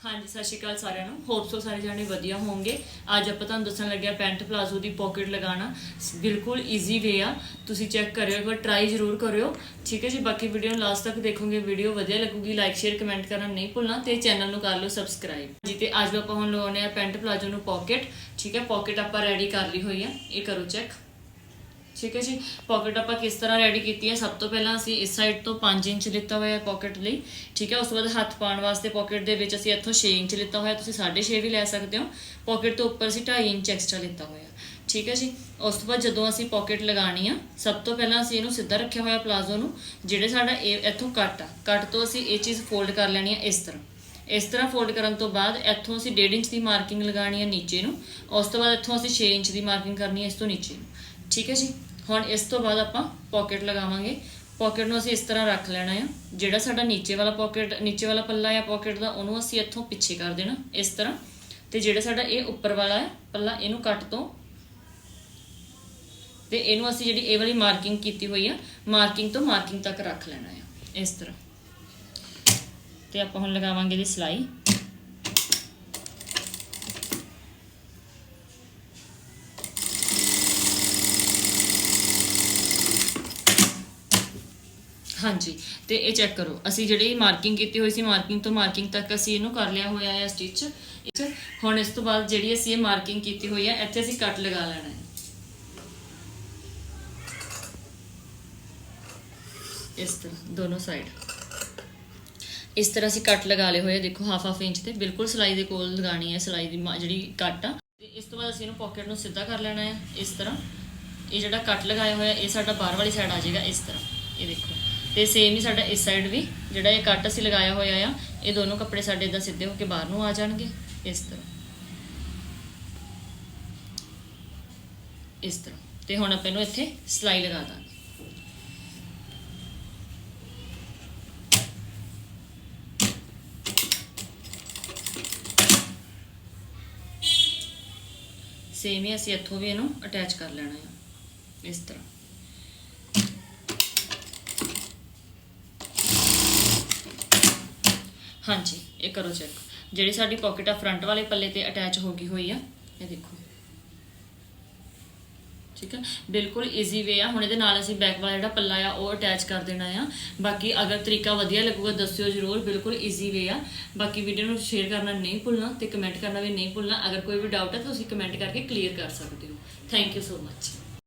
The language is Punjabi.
ਹਾਂਜੀ, ਸਤਿ ਸ਼੍ਰੀ ਅਕਾਲ ਸਾਰਿਆਂ ਨੂੰ। ਹੋਪ ਸੋ ਸਾਰੇ ਜਾਣੇ ਵਧੀਆ ਹੋਵੋਗੇ ਅੱਜ ਆਪਾਂ ਤੁਹਾਨੂੰ ਦੱਸਣ ਲੱਗਿਆ ਪੈਂਟ ਪਲਾਜ਼ੋ ਦੀ ਪਾਕਟ ਲਗਾਉਣਾ। ਬਿਲਕੁਲ ਈਜ਼ੀ ਵੇ ਆ। ਤੁਸੀਂ ਚੈੱਕ ਕਰਿਓ, ਇੱਕ ਵਾਰ ਟਰਾਈ ਜ਼ਰੂਰ ਕਰਿਓ। ਠੀਕ ਹੈ ਜੀ, ਬਾਕੀ ਵੀਡੀਓ ਨੂੰ ਲਾਸਟ ਤੱਕ ਦੇਖੋਗੇ ਵੀਡੀਓ ਵਧੀਆ ਲੱਗੂਗੀ। ਲਾਈਕ ਸ਼ੇਅਰ ਕਮੈਂਟ ਕਰਨਾ ਨਹੀਂ ਭੁੱਲਣਾ ਤੇ ਚੈਨਲ ਨੂੰ ਕਰ ਲਓ ਸਬਸਕ੍ਰਾਈਬ ਜੀ, ਤੇ ਅੱਜ ਆਪਾਂ ਹੁਣ ਲਗਾਉਣੇ ਆ ਪੈਂਟ ਪਲਾਜ਼ੋ ਨੂੰ ਪਾਕਟ ਠੀਕ ਹੈ ਪਾਕਟ ਆਪਾਂ ਰੈਡੀ ਕਰ ਲਈ ਹੋਈ ਆ। ਇਹ ਕਰੋ ਚੈੱਕ ਠੀਕ ਹੈ ਜੀ ਪਾਕਟ ਆਪਾਂ ਕਿਸ ਤਰ੍ਹਾਂ ਰੈਡੀ ਕੀਤੀ ਹੈ? ਸਭ ਤੋਂ ਪਹਿਲਾਂ ਅਸੀਂ ਇਸ ਸਾਈਡ ਤੋਂ 5 ਇੰਚ ਲਿੱਤਾ ਹੋਇਆ ਹੈ ਪਾਕਟ ਲਈ, ਠੀਕ ਹੈ? ਉਸ ਤੋਂ ਬਾਅਦ ਹੱਥ ਪਾਉਣ ਵਾਸਤੇ ਪਾਕਟ ਦੇ ਵਿੱਚ ਅਸੀਂ ਇੱਥੋਂ 6 ਇੰਚ ਲਿੱਤਾ ਹੋਇਆ, ਤੁਸੀਂ 6.5 ਵੀ ਲੈ ਸਕਦੇ ਹੋ। ਪਾਕਟ ਤੋਂ ਉੱਪਰ ਅਸੀਂ 2.5 ਇੰਚ ਐਕਸਟਰਾ ਲਿੱਤਾ ਹੋਇਆ ਠੀਕ ਹੈ ਜੀ? ਉਸ ਤੋਂ ਬਾਅਦ ਜਦੋਂ ਅਸੀਂ ਪਾਕਟ ਲਗਾਣੀ ਆ, ਸਭ ਤੋਂ ਪਹਿਲਾਂ ਅਸੀਂ ਇਹਨੂੰ ਸਿੱਧਾ ਰੱਖਿਆ ਹੋਇਆ ਪਲਾਜ਼ੋ ਨੂੰ, ਜਿਹੜੇ ਸਾਡਾ ਇਹ ਇੱਥੋਂ ਕੱਟ ਆ। ਕੱਟ ਤੋਂ ਅਸੀਂ ਇਹ ਚੀਜ਼ ਫੋਲਡ ਕਰ ਲੈਣੀ ਆ ਇਸ ਤਰ੍ਹਾਂ। ਇਸ ਤਰ੍ਹਾਂ ਫੋਲਡ ਕਰਨ ਤੋਂ ਬਾਅਦ ਇੱਥੋਂ ਅਸੀਂ 1.5 ਇੰਚ ਦੀ ਮਾਰਕਿੰਗ ਲਗਾਣੀ ਹੈ ਨੀਚੇ ਨੂੰ, ਉਸ ਤੋਂ ਬਾਅਦ ਇੱਥੋਂ ਅਸੀਂ 6 ਇੰਚ ਦੀ ਮਾਰਕਿੰਗ ਕਰਨੀ ਹੈ ਇਸ ਤੋਂ ਨੀਚੇ ਨੂੰ, ਠੀਕ ਹੈ ਜੀ? ਹੁਣ ਇਸ ਤੋਂ ਬਾਅਦ ਆਪਾਂ ਪਾਕਟ ਲਗਾਵਾਂਗੇ। ਪਾਕਟ ਨੂੰ ਅਸੀਂ ਇਸ ਤਰ੍ਹਾਂ ਰੱਖ ਲੈਣਾ ਆ। ਜਿਹੜਾ ਸਾਡਾ ਨੀਚੇ ਵਾਲਾ ਪਾਕਟ ਨੀਚੇ ਵਾਲਾ ਪੱਲਾ ਆ ਪਾਕਟ ਦਾ, ਉਹਨੂੰ ਅਸੀਂ ਇੱਥੋਂ ਪਿੱਛੇ ਕਰ ਦੇਣਾ, ਇਸ ਤਰ੍ਹਾਂ। ਤੇ ਜਿਹੜਾ ਸਾਡਾ ਇਹ ਉੱਪਰ ਵਾਲਾ ਹੈ, ਪੱਲਾ ਇਹਨੂੰ ਕੱਟ ਤੋਂ। ਤੇ ਇਹਨੂੰ ਅਸੀਂ ਜਿਹੜੀ ਇਹ ਵਾਲੀ ਮਾਰਕਿੰਗ ਕੀਤੀ ਹੋਈ ਆ ਮਾਰਕਿੰਗ ਤੋਂ ਮਾਰਕਿੰਗ ਤੱਕ ਰੱਖ ਲੈਣਾ ਆ, ਇਸ ਤਰ੍ਹਾਂ। ਤੇ ਆਪਾਂ ਹੁਣ ਲਗਾਵਾਂਗੇ ਇਹਦੀ ਸਿਲਾਈ। ਹਾਂਜੀ, ਤੇ ਇਹ ਚੈੱਕ ਕਰੋ। ਅਸੀਂ ਜਿਹੜੀ ਮਾਰਕਿੰਗ ਕੀਤੀ ਹੋਈ ਸੀ ਮਾਰਕਿੰਗ ਤੋਂ ਮਾਰਕਿੰਗ ਤੱਕ ਅਸੀਂ ਇਹਨੂੰ ਕਰ ਲਿਆ ਹੋਇਆ ਹੈ ਸਟਿਚ ਹੁਣ ਇਸ ਤੋਂ ਬਾਅਦ ਜਿਹੜੀ ਅਸੀਂ ਇਹ ਮਾਰਕਿੰਗ ਕੀਤੀ ਹੋਈ ਹੈ, ਇੱਥੇ ਅਸੀਂ ਕੱਟ ਲਗਾ ਲੈਣਾ ਹੈ। ਇਸ ਤਰ੍ਹਾਂ, ਦੋਨੋਂ ਸਾਈਡ ਇਸ ਤਰ੍ਹਾਂ ਅਸੀਂ ਕੱਟ ਲਗਾ ਲਏ ਹੋਏ ਦੇਖੋ ਹਾਫ ਹਾਫ ਇੰਚ ਤੇ। ਬਿਲਕੁਲ ਸਿਲਾਈ ਦੇ ਕੋਲ ਲਗਾਣੀ ਹੈ, ਸਿਲਾਈ ਦੀ ਜਿਹੜੀ ਕੱਟ ਆ। ਤੇ ਇਸ ਤੋਂ ਬਾਅਦ ਅਸੀਂ ਇਹਨੂੰ ਪਾਕਟ ਨੂੰ ਸਿੱਧਾ ਕਰ ਲੈਣਾ ਹੈ, ਇਸ ਤਰ੍ਹਾਂ। ਇਹ ਜਿਹੜਾ ਕੱਟ ਲਗਾਇਆ ਹੋਇਆ, ਇਹ ਸਾਡਾ ਬਾਹਰ ਵਾਲੀ ਸਾਈਡ ਆ ਜਾਏਗਾ, ਇਸ ਤਰ੍ਹਾਂ। ਇਹ ਦੇਖੋ। ਤੇ ਸੇਮ ਹੀ ਸਾਡਾ ਇਸ ਸਾਈਡ ਵੀ, ਜਿਹੜਾ ਇਹ ਕੱਟ ਅਸੀਂ ਲਗਾਇਆ ਹੋਇਆ ਆ, ਇਹ ਦੋਨੋਂ ਕੱਪੜੇ ਸਾਡੇ ਇਦਾਂ ਸਿੱਧੇ ਹੋ ਕੇ ਬਾਹਰ ਨੂੰ ਆ ਜਾਣਗੇ, ਇਸ ਤਰ੍ਹਾਂ। ਇਸ ਤਰ੍ਹਾਂ। ਤੇ ਹੁਣ ਆਪਾਂ ਇਹਨੂੰ ਇੱਥੇ ਸਿਲਾਈ ਲਗਾ ਦਾਂਗੇ। ਸੇਮ ਹੀ ਅਸੀਂ ਇੱਥੋਂ ਵੀ ਇਹਨੂੰ ਅਟੈਚ ਕਰ ਲੈਣਾ ਹੈ ਇਸ ਤਰ੍ਹਾਂ। ਹਾਂਜੀ, ਇਹ ਕਰੋ ਚੈੱਕ ਜਿਹੜੀ ਸਾਡੀ ਪਾਕਟ ਆ ਫਰੰਟ ਵਾਲੇ ਪੱਲੇ ਤੇ ਅਟੈਚ ਹੋ ਗਈ ਹੋਈ ਆ, ਇਹ ਦੇਖੋ। ਠੀਕ ਹੈ ਬਿਲਕੁਲ ਈਜ਼ੀ ਵੇ ਆ। ਹੁਣ ਇਹਦੇ ਨਾਲ ਅਸੀਂ ਬੈਕ ਵਾਲਾ ਜਿਹੜਾ ਪੱਲਾ ਆ, ਉਹ ਅਟੈਚ ਕਰ ਦੇਣਾ ਆ। ਬਾਕੀ ਅਗਰ ਤਰੀਕਾ ਵਧੀਆ ਲੱਗੂਗਾ, ਦੱਸਿਓ ਜਰੂਰ। ਬਿਲਕੁਲ ਈਜ਼ੀ ਵੇ ਆ। ਬਾਕੀ ਵੀਡੀਓ ਨੂੰ ਸ਼ੇਅਰ ਕਰਨਾ ਨਹੀਂ ਭੁੱਲਣਾ ਤੇ ਕਮੈਂਟ ਕਰਨਾ ਵੀ ਨਹੀਂ ਭੁੱਲਣਾ। ਅਗਰ ਕੋਈ ਵੀ ਡਾਊਟ ਹੈ ਤਾਂ ਤੁਸੀਂ ਕਮੈਂਟ ਕਰਕੇ ਕਲੀਅਰ ਕਰ ਸਕਦੇ ਹੋ। Thank you so much